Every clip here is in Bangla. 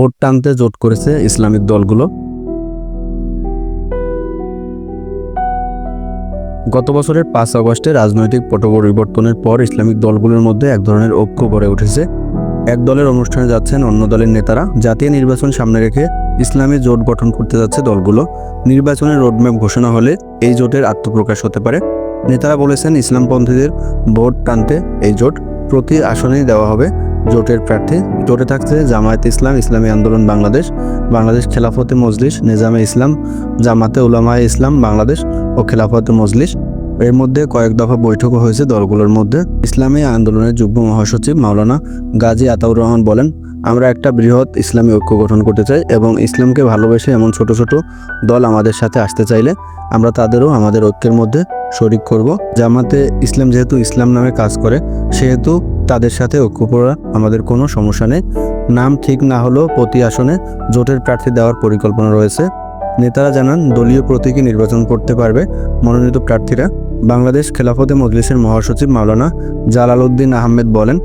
ভোট টানতে জোট করেছে ইসলামিক দলগুলো। গত বছরের পাঁচ আগস্টে রাজনৈতিক পট পরিবর্তনের পর ইসলামিক দলগুলোর মধ্যে এক ধরনের ঐক্য গড়ে উঠেছে। এক দলের অনুষ্ঠানে যাচ্ছেন অন্য দলের নেতারা। জাতীয় নির্বাচন সামনে রেখে ইসলামী জোট গঠন করতে যাচ্ছে দলগুলো। নির্বাচনের রোডম্যাপ ঘোষণা হলে এই জোটের আত্মপ্রকাশ হতে পারে। নেতারা বলেছেন, ইসলামপন্থীদের ভোট টানতে এই জোট প্রতি আসনেই দেওয়া হবে। জোটের প্রার্থী। জোটে থাকছে জামায়াতে ইসলাম, ইসলামী আন্দোলন, বাংলাদেশ। বাংলাদেশ খেলাফতে মজলিস, নিজামে ইসলাম, জামাতে উলামায়ে ইসলাম, বাংলাদেশ ও খেলাফতে মজলিস। এর মধ্যে কয়েক দফা বৈঠকও হয়েছে দলগুলোর মধ্যে। ইসলামী আন্দোলনের যুগ্ম মহাসচিব মাওলানা গাজী আতাউর রহমান বলেন, আমরা একটা বৃহৎ ইসলামী ঐক্য গঠন করতে চাই এবং ইসলামকে ভালোবেসে এমন ছোট ছোট দল আমাদের সাথে আসতে চাইলে আমরা তাদেরও আমাদের ঐক্যের মধ্যে শরিক করব। জামাতে ইসলাম যেহেতু ইসলাম নামে কাজ করে, সেহেতু তাদের সাথে ঐক্যপুরা আমাদের কোনো সমস্যা নেই। নাম ঠিক না হলেও প্রতি আসনে জোটের প্রার্থী দেওয়ার পরিকল্পনা রয়েছে। নেতারা জানান, দলীয় প্রতীকী নির্বাচন করতে পারবে মনোনীত প্রার্থীরা। বাংলাদেশ খেলাফতে মজলিসের মহাসচিব মাওলানা জালালউদ্দিন আহমেদ বলেন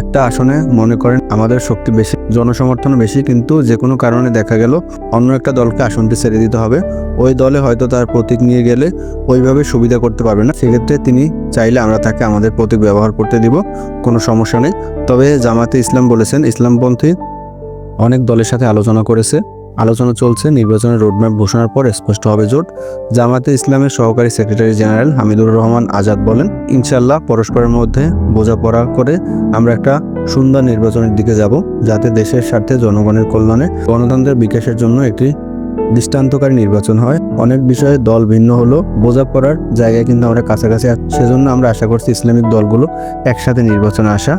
একটা আসনে মনে করেন আমাদের শক্তি বেশি, জনসমর্থন বেশি, কিন্তু যে কোনো কারণে দেখা গেল অন্য একটা দলকে আসনটি ছেড়ে দিতে হবে। ওই দলে হয়তো তার প্রতীক নিয়ে গেলে ওইভাবে সুবিধা করতে পারবে না। সেক্ষেত্রে তিনি চাইলে আমরা তাকে আমাদের প্রতীক ব্যবহার করতে দিব, কোনো সমস্যা নেই। তবে জামাতে ইসলাম বলেছেন, ইসলামপন্থী অনেক দলের সাথে আলোচনা করেছে। আলোচনা চলছে নির্বাচনের রোডম্যাপ ঘোষণার পর স্পষ্ট হবে জোট জামাতে ইসলামের সহকারী সেক্রেটারি জেনারেল হামিদুর রহমান আজাদ বলেন ইনশাল্লাহ পরস্পরের মধ্যে বোঝাপড়া করে আমরা একটা সুন্দর নির্বাচনের দিকে যাব, যাতে দেশের স্বার্থে জনগণের কল্যাণে গণতন্ত্রের বিকাশের জন্য একটি দৃষ্টান্তকারী নির্বাচন হয় অনেক বিষয়ে দল ভিন্ন হলো বোঝাপড়ার জায়গায় কিন্তু আমরা কাছাকাছি। সেজন্য আমরা আশা করছি ইসলামিক দলগুলো একসাথে নির্বাচনে আসা